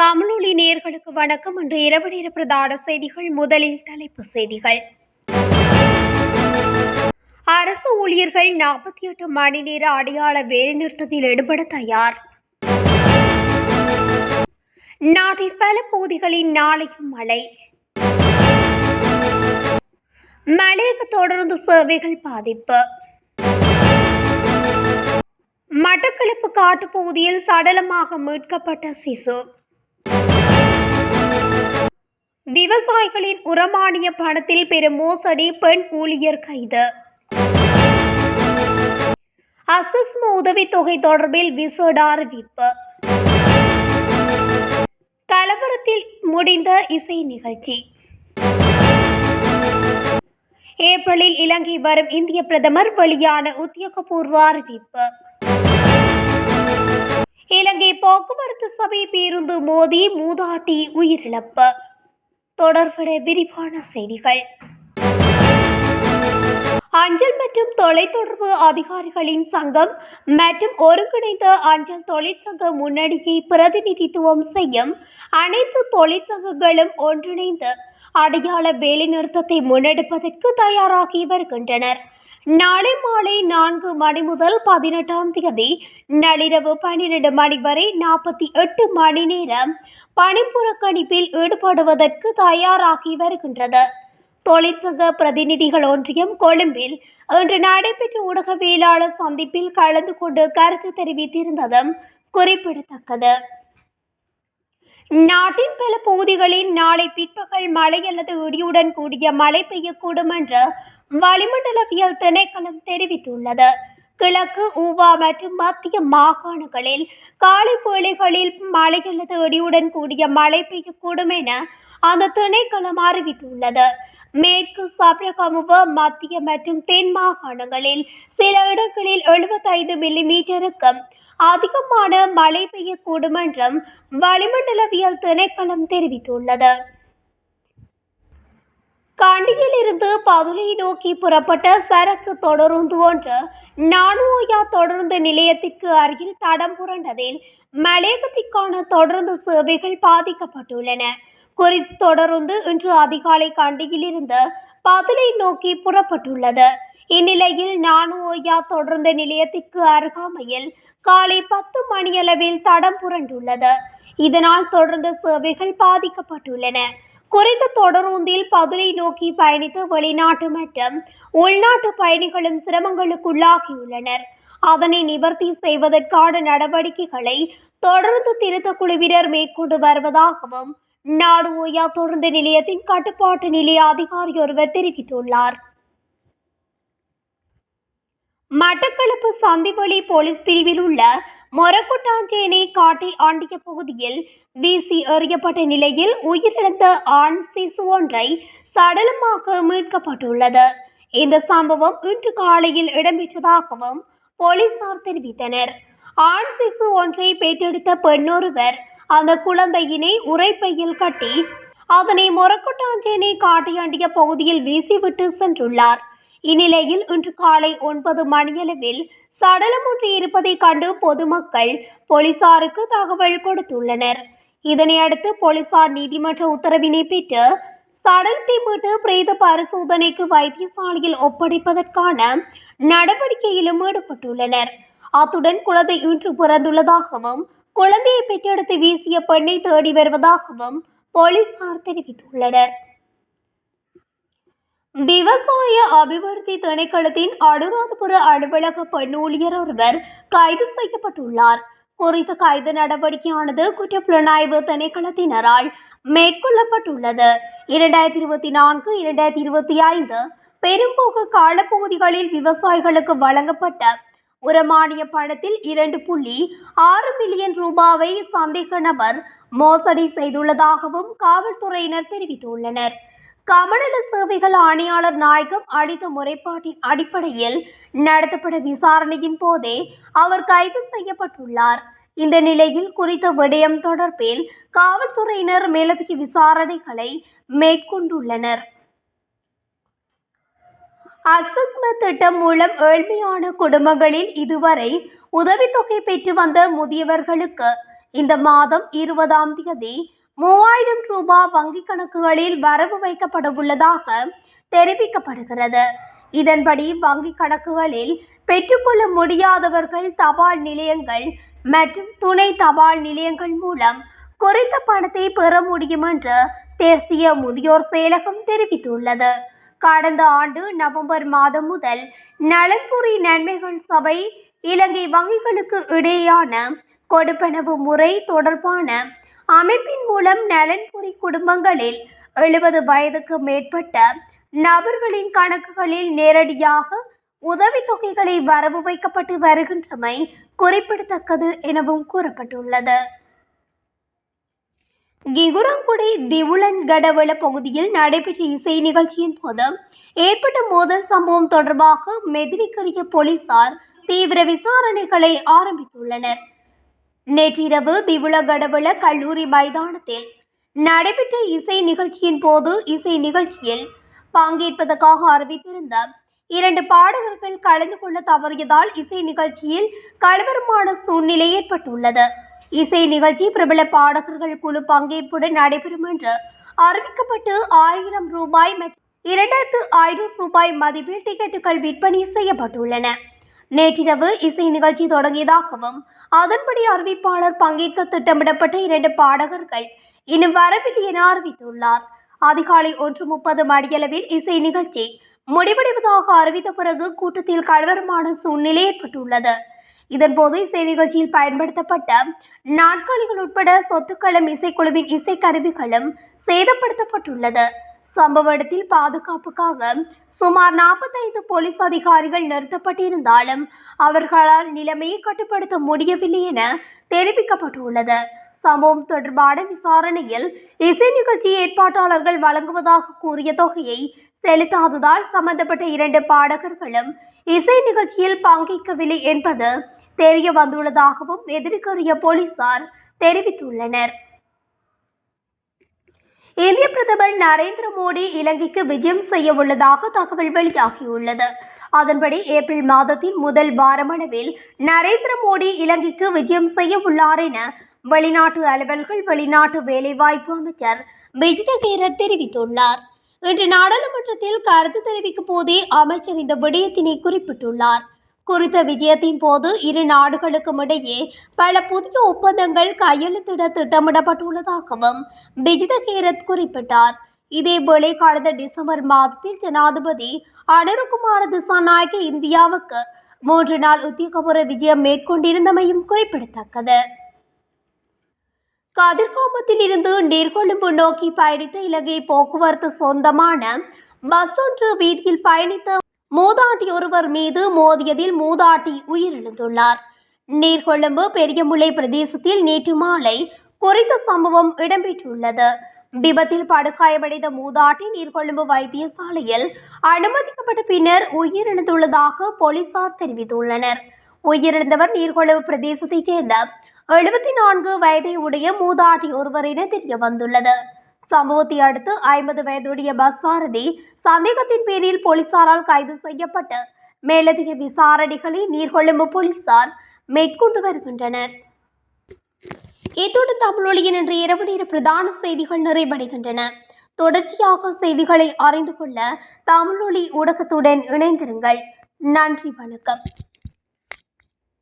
தமிழொலி நேர்களுக்கு வணக்கம். இன்று இரவு நேர பிரதான செய்திகள் முதலில் தலைப்பு செய்திகள். அரசு ஊழியர்கள் நாற்பத்தி எட்டு மணி நேர அடையாள வேலைநிறுத்தத்தில் ஈடுபட தயார். நாட்டின் பல பகுதிகளில் நாளையும் மழை. மலையக தொடர்ந்து சேவைகள் பாதிப்பு. மட்டக்களப்பு காட்டுப்பகுதியில் சடலமாக மீட்கப்பட்ட சிசு. விவசாயிகளின் உரமானிய பணத்தில் பெரும் மோசடி பெண் ஊழியர் கைது. அசஸ்ம உதவித்தொகை தொடர்பில் விசேட அறிவிப்பு கலவரத்தில் முடிந்த இசை நிகழ்ச்சி. ஏப்ரலில் இலங்கை வரும் இந்திய பிரதமர் வெளியான உத்தியோகபூர்வ அறிவிப்பு இலங்கை போக்குவரத்து சபை பேருந்து மோதி மூதாட்டி உயிரிழப்பு. தொடர்புடைய விரிவான செய்திகள். அஞ்சல் மற்றும் தொலைத்தொடர்பு அதிகாரிகளின் சங்கம் மற்றும் ஒருங்கிணைந்த அஞ்சல் தொழிற்சங்க முன்னணியை பிரதிநிதித்துவம் செய்யும் அனைத்து தொழிற்சங்கங்களும் ஒன்றிணைந்து அடையாள வேலைநிறுத்தத்தை முன்னெடுப்பதற்கு தயாராகி வருகின்றனர். நாளை மாலை நான்கு மணி முதல் பதினெட்டாம் தேதி நள்ளிரவு பன்னிரண்டு மணி வரை நாற்பத்தி எட்டு மணி நேரம் பணிப்புறக்கணிப்பில் ஈடுபடுவதற்கு தயாராகி வருகின்றது. தொழிற்சங்க பிரதிநிதிகள் ஒன்றியம் கொழும்பில் இன்று நடைபெற்ற ஊடகவியலாளர் சந்திப்பில் கலந்து கொண்டு கருத்து தெரிவித்திருந்ததும் குறிப்பிடத்தக்கது. நாட்டின் பல பகுதிகளில் நாளை பிற்பகல் மழை அல்லது இடியுடன் கூடிய மழை பெய்யக்கூடும் என்று வளிமண்டலவியல் திணைக்களம் தெரிவித்துள்ளது. கிழக்கு ஊவா மற்றும் மத்திய மாகாணங்களில் காலை வேளைகளில் மழை அல்லது இடியுடன் கூடிய மழை பெய்யக்கூடும் என அந்த திணைக்களம் அறிவித்துள்ளது. மேற்கு சப்ரகமுவ மத்திய மற்றும் தென் மாகாணங்களில் சில இடங்களில் எழுபத்தைந்து மில்லிமீட்டருக்கும் அதிகமான மழை பெய்யக்கூடும் என்றும் வளிமண்டலவியல் திணைக்களம் தெரிவித்துள்ளது. கண்டியில் இருந்து நோக்கி புறப்பட்ட சரக்கு தொடருந்து ஒன்று நானுயா தொடருந்து நிலையத்திற்கு அருகில் தடம் புரண்டதில் மலையகத்திற்கான தொடருந்து சேவைகள் பாதிக்கப்பட்டுள்ளன. குறித்த தொடருந்து இன்று அதிகாலை கண்டியில் பதிலை நோக்கி புறப்பட்டுள்ளது. இந்நிலையில் நானுயா தொடர்ந்து நிலையத்திற்கு அருகாமையில் காலை பத்து மணியளவில் தடம் புரண்டுள்ளது. இதனால் தொடர்ந்து சேவைகள் பாதிக்கப்பட்டுள்ளன. குறித்த தொடரூந்தில் பதிலை நோக்கி பயணித்த வெளிநாட்டு மற்றும் உள்நாட்டு பயணிகளும் சிரமங்களுக்குள்ளாகியுள்ளனர். அதனை நிவர்த்தி செய்வதற்கான நடவடிக்கைகளை தொடர்ந்து திருத்த குழுவினர் மேற்கொண்டு வருவதாகவும் நாடு ஓயா தொடர்ந்து நிலையத்தின் கட்டுப்பாட்டு நிலைய அதிகாரி ஒருவர் தெரிவித்துள்ளார். மட்டக்களப்பு சந்திவழி போலீஸ் பிரிவில் உள்ள மொரக்குட்டாஞ்சேனை காட்டை ஆண்டிய பகுதியில் வீசி எறியப்பட்ட நிலையில் உயிரிழந்த ஆண் சிசு ஒன்றை சடலமாக மீட்கப்பட்டுள்ளது. இந்த சம்பவம் இன்று காலையில் இடம்பெற்றதாகவும் போலீசார் தெரிவித்தனர். ஆண் சிசு ஒன்றை பெற்றெடுத்த பெண்ணொருவர் அந்த குழந்தையினை உரைப்பையில் கட்டி அதனை மொரக்கொட்டாஞ்சேனை காட்டையாண்டிய பகுதியில் வீசிவிட்டு சென்றுள்ளார். இந்நிலையில் இன்று காலை ஒன்பது மணியளவில் சடலம் ஒன்று இருப்பதை கண்டு பொதுமக்கள் போலீசாருக்கு தகவல் கொடுத்துள்ளனர். இதனையடுத்து போலீசார் நீதிமன்ற உத்தரவினை பெற்று சடலத்தை மீட்டு பிரேத பரிசோதனைக்கு வைத்தியசாலையில் ஒப்படைப்பதற்கான நடவடிக்கையிலும் ஈடுபட்டுள்ளனர். அத்துடன் குழந்தை இன்று பிறந்துள்ளதாகவும் குழந்தையை பெற்றெடுத்து வீசிய பெண்ணை தேடி வருவதாகவும் போலீசார் தெரிவித்துள்ளனர். விவசாய அபிவிருத்தி திணைக்களத்தின் அனுராதபுர அலுவலக பெண் ஊழியர் ஒருவர் கைது செய்யப்பட்டுள்ளார். குறித்த கைது நடவடிக்கையானது குற்றப்புலனாய்வு திணைக்களத்தினரால் மேற்கொள்ளப்பட்டுள்ளது. இரண்டாயிரத்தி இருபத்தி நான்கு இரண்டாயிரத்தி இருபத்தி ஐந்து பெரும்போக்கு காலப்பகுதிகளில் விவசாயிகளுக்கு வழங்கப்பட்ட உரமானிய பணத்தில் இரண்டு புள்ளி ஆறு மில்லியன் ரூபாவை சந்தேக நபர் மோசடி செய்துள்ளதாகவும் காவல்துறையினர் தெரிவித்துள்ளனர். கமநல சேவைகள் ஆணையாளர் நாயகம் அளித்த முறைப்பாட்டின் அடிப்படையில் நடத்தப்பட்ட விசாரணையின் போதே அவர் கைது செய்யப்பட்டுள்ளார். இந்த நிலையில் குறித்த விடயம் தொடர்பில் காவல்துறையினர் மேலதிக விசாரணைகளை மேற்கொண்டுள்ளனர். அசஸ்ம திட்டம் மூலம் ஏழ்மையான குடும்பங்களில் இதுவரை உதவித்தொகை பெற்று வந்த முதியவர்களுக்கு இந்த மாதம் இருபதாம் தேதி மூவாயிரம் ரூபாய் வங்கிக் கணக்குகளில் வரவு வைக்கப்பட உள்ளதாக தெரிவிக்கப்படுகிறது. இதன்படி வங்கிக் கணக்குகளில் பெற்றுக்கொள்ள முடியாதவர்கள் தபால் நிலையங்கள் மற்றும் துணை தபால் நிலையங்கள் மூலம் குறித்த பணத்தை பெற முடியும் என்று தேசிய முதியோர் செயலகம் தெரிவித்துள்ளது. கடந்த ஆண்டு நவம்பர் மாதம் முதல் நலன்புரி நன்மைகள் சபை இலங்கை வங்கிகளுக்கு இடையேயான கொடுப்பனவு முறை தொடர்பான அமைப்பின் மூலம் நலன்புரி குடும்பங்களில் எழுபது வயதுக்கு மேற்பட்ட நபர்களின் கணக்குகளில் நேரடியாக உதவித்தொகைகளை வரவு வைக்கப்பட்டு வருகின்றமை குறிப்பிடத்தக்கது எனவும் கூறப்பட்டுள்ளது. கிகுரங்குடி திவுலன் கடவள பகுதியில் நடைபெற்ற இசை நிகழ்ச்சியின் போது ஏற்பட்ட மோதல் சம்பவம் தொடர்பாக மெதிரிக்கரிய போலீசார் தீவிர விசாரணைகளை ஆரம்பித்துள்ளனர். நேற்றிரவு திவுள கடவள கல்லூரி மைதானத்தில் நடைபெற்ற இசை நிகழ்ச்சியின் போது இசை நிகழ்ச்சியில் பங்கேற்பதற்காக அறிவித்திருந்த இரண்டு பாடகர்கள் கலந்து கொள்ள தவறியதால் இசை நிகழ்ச்சியில் கலவரமான சூழ்நிலை ஏற்பட்டுள்ளது. இசை நிகழ்ச்சி பிரபல பாடகர்கள் குழு பங்கேற்புடன் நடைபெறும் என்று அறிவிக்கப்பட்டு ஆயிரம் ரூபாய் மற்றும் இரண்டாயிரத்து ஐநூறு ரூபாய் மதிப்பில் டிக்கெட்டுகள் விற்பனை செய்யப்பட்டுள்ளன. நேற்றிரவு இசை நிகழ்ச்சி தொடங்கியதாகவும் அதன்படி அறிவிப்பாளர் பங்கேற்க திட்டமிடப்பட்ட இரண்டு பாடகர்கள் இன்னும் வரவில்லை என அறிவித்துள்ளார். அதிகாலை ஒன்று முப்பது மணியளவில் இசை நிகழ்ச்சி முடிவடைவதாக அறிவித்த பிறகு கூட்டத்தில் கலவரமான சூழ்நிலை ஏற்பட்டுள்ளது. இதன்போது இசை நிகழ்ச்சியில் பயன்படுத்தப்பட்ட நாட்காலிகள் உட்பட சொத்துக்களும் இசைக்குழுவின் இசைக்கருவிகளும் சேதப்படுத்தப்பட்டுள்ளது. சம்பவ இடத்தில் பாதுகாப்புக்காக சுமார் நாற்பத்தைந்து போலீஸ் அதிகாரிகள் நிறுத்தப்பட்டிருந்தாலும் அவர்களால் நிலைமையை கட்டுப்படுத்த முடியவில்லை என தெரிவிக்கப்பட்டுள்ளது. சம்பவம் தொடர்பான விசாரணையில் இசை நிகழ்ச்சி ஏற்பாட்டாளர்கள் வழங்குவதாக கூறிய தொகையை செலுத்தாததால் சம்பந்தப்பட்ட இரண்டு பாடகர்களும் இசை நிகழ்ச்சியில் பங்கேற்கவில்லை என்பது தெரிய வந்துள்ளதாகவும் எதிர்கொரிய போலீசார் தெரிவித்துள்ளனர். இந்திய பிரதமர் நரேந்திர மோடி இலங்கைக்கு விஜயம் செய்ய உள்ளதாக தகவல் வெளியாகியுள்ளது. அதன்படி ஏப்ரல் மாதத்தின் முதல் வாரமளவில் நரேந்திர மோடி இலங்கைக்கு விஜயம் செய்ய உள்ளார் என வெளிநாட்டு அலுவல்கள் வெளிநாட்டு வேலைவாய்ப்பு அமைச்சர் விஜயகீர தெரிவித்துள்ளார். இன்று நாடாளுமன்றத்தில் கருத்து தெரிவிக்கும் போதே அமைச்சர் இந்த விடயத்தினை குறிப்பிட்டுள்ளார். குறித்த விஜயத்தின் போது இரு நாடுகளுக்கும் இடையே பல புதிய ஒப்பந்தங்கள் கையெழுத்திட திட்டமிடப்பட்டுள்ளதாகவும் விஜித கேரத் குறிப்பிட்டார் இதேவேளை கடந்த டிசம்பர் மாதத்தில் ஜனாதிபதி அனுருகுமார திசாநாயக்க இந்தியாவுக்கு மூன்று நாள் உத்தியோகபூர்வ விஜயம் மேற்கொண்டிருந்தமையும் குறிப்பிடத்தக்கது. கதிர்காமத்தில் இருந்து நீர்கொழும்பு நோக்கி பயணித்த இலங்கை போக்குவரத்து சொந்தமான பஸ் ஒன்று வீதியில் பயணித்த மூதாட்டி ஒருவர் மீது மோதியதில் மூதாட்டி உயிரிழந்துள்ளார். நீர்கொழும்பு பெரியமுல்லை பிரதேசத்தில் நேற்று மாலை குறித்த சம்பவம் இடம்பெற்றுள்ளது. விபத்தில் படுகாயமடைந்த மூதாட்டி நீர்கொழும்பு வைத்தியசாலையில் அனுமதிக்கப்பட்ட பின்னர் உயிரிழந்துள்ளதாக போலீசார் தெரிவித்துள்ளனர். உயிரிழந்தவர் நீர்கொழும்பு பிரதேசத்தைச் சேர்ந்த எழுபத்தி நான்கு வயதை உடைய மூதாட்டி ஒருவர் என தெரிய வந்துள்ளது சம்பவத்தை அடுத்து ஐம்பது வயதுடைய பஸ் சாரதி சந்தேகத்தின் பேரில் போலீசாரால் கைது செய்யப்பட்டு மேலதிக விசாரணைகளை நீர்கொழும்பு போலீசார் மேற்கொண்டு வருகின்றனர். இத்துடன் தமிழொலியின் இன்று இரவு நேர பிரதான செய்திகள் நிறைவடைகின்றன. தொடர்ச்சியாக செய்திகளை அறிந்து கொள்ள தமிழொலி ஊடகத்துடன் இணைந்திருங்கள். நன்றி வணக்கம்.